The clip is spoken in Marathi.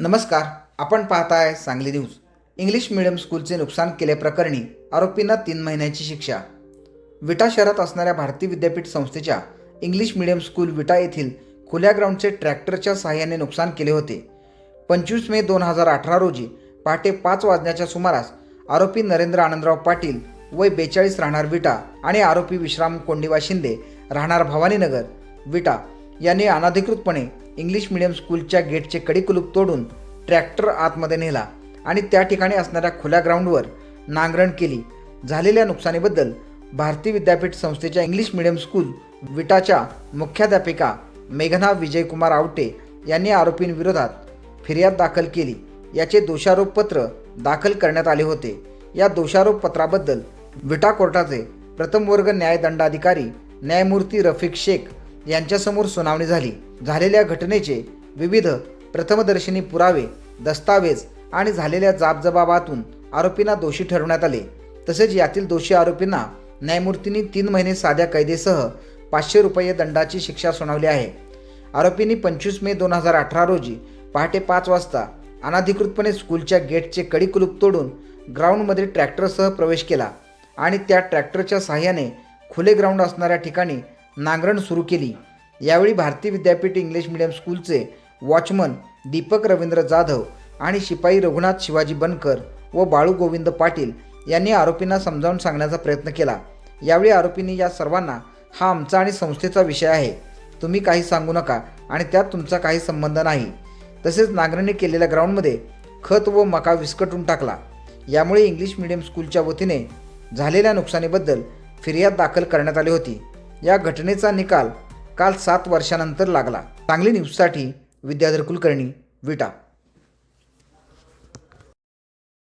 नमस्कार आपण पाहताय सांगली न्यूज. इंग्लिश मिडियम स्कूलचे नुकसान केल्याप्रकरणी आरोपींना तीन महिन्याची शिक्षा. विटा शहरात असणाऱ्या भारतीय विद्यापीठ संस्थेच्या इंग्लिश मिडियम स्कूल विटा येथील खुल्या ग्राउंडचे ट्रॅक्टरच्या सहाय्याने नुकसान केले होते. पंचवीस मे दोन हजार अठरा रोजी पहाटे पाच वाजण्याच्या सुमारास आरोपी नरेंद्र आनंदराव पाटील वय बेचाळीस राहणार विटा आणि आरोपी विश्राम कोंडिवा शिंदे राहणार भवानीनगर. विटा यांनी अनधिकृतपणे इंग्लिश मिडियम स्कूलच्या गेटचे कडीकुलूप तोडून ट्रॅक्टर आतमध्ये नेला आणि त्या ठिकाणी असणाऱ्या खुल्या ग्राउंडवर नांगरण केली. झालेल्या नुकसानीबद्दल भारतीय विद्यापीठ संस्थेच्या इंग्लिश मिडियम स्कूल विटाच्या मुख्याध्यापिका मेघना विजयकुमार आवटे यांनी आरोपींविरोधात फिर्याद दाखल केली. याचे दोषारोपपत्र दाखल करण्यात आले होते. या दोषारोपपत्राबद्दल विटा कोर्टाचे प्रथम वर्ग न्यायदंडाधिकारी न्यायमूर्ती रफिक शेख यांच्यासमोर सुनावणी झाली. झालेल्या घटनेचे विविध प्रथमदर्शनी पुरावे दस्तावेज आणि झालेल्या जाबजबाबातून आरोपींना दोषी ठरवण्यात आले. तसेच यातील दोषी आरोपींना न्यायमूर्तींनी तीन महिने साध्या कैदेसह पाचशे रुपये दंडाची शिक्षा सुनावली आहे. आरोपींनी पंचवीस मे दोन हजार अठरा रोजी पहाटे पाच वाजता अनाधिकृतपणे स्कूलच्या गेटचे कडी कुलूप तोडून ग्राउंडमध्ये ट्रॅक्टरसह प्रवेश केला आणि त्या ट्रॅक्टरच्या सहाय्याने खुले ग्राउंड असणाऱ्या ठिकाणी नांगरण सुरू केली. यावेळी भारतीय विद्यापीठ इंग्लिश मिडियम स्कूलचे वॉचमन दीपक रवींद्र जाधव आणि शिपाई रघुनाथ शिवाजी बनकर व बाळू गोविंद पाटील यांनी आरोपींना समजावून सांगण्याचा प्रयत्न केला. यावेळी आरोपींनी या सर्वांना हा आमचा आणि संस्थेचा विषय आहे. तुम्ही काही सांगू नका आणि त्यात तुमचा काही संबंध नाही. तसेच नांगरणी केलेल्या ग्राउंडमध्ये खत व मका विस्कटून टाकला. यामुळे इंग्लिश मिडियम स्कूलच्या वतीने झालेल्या नुकसानीबद्दल फिर्याद दाखल करण्यात आली होती. या घटनेचा निकाल काल सात वर्षानंतर लागला. चांगली न्यूजसाठी विद्याधर कुलकर्णी विटा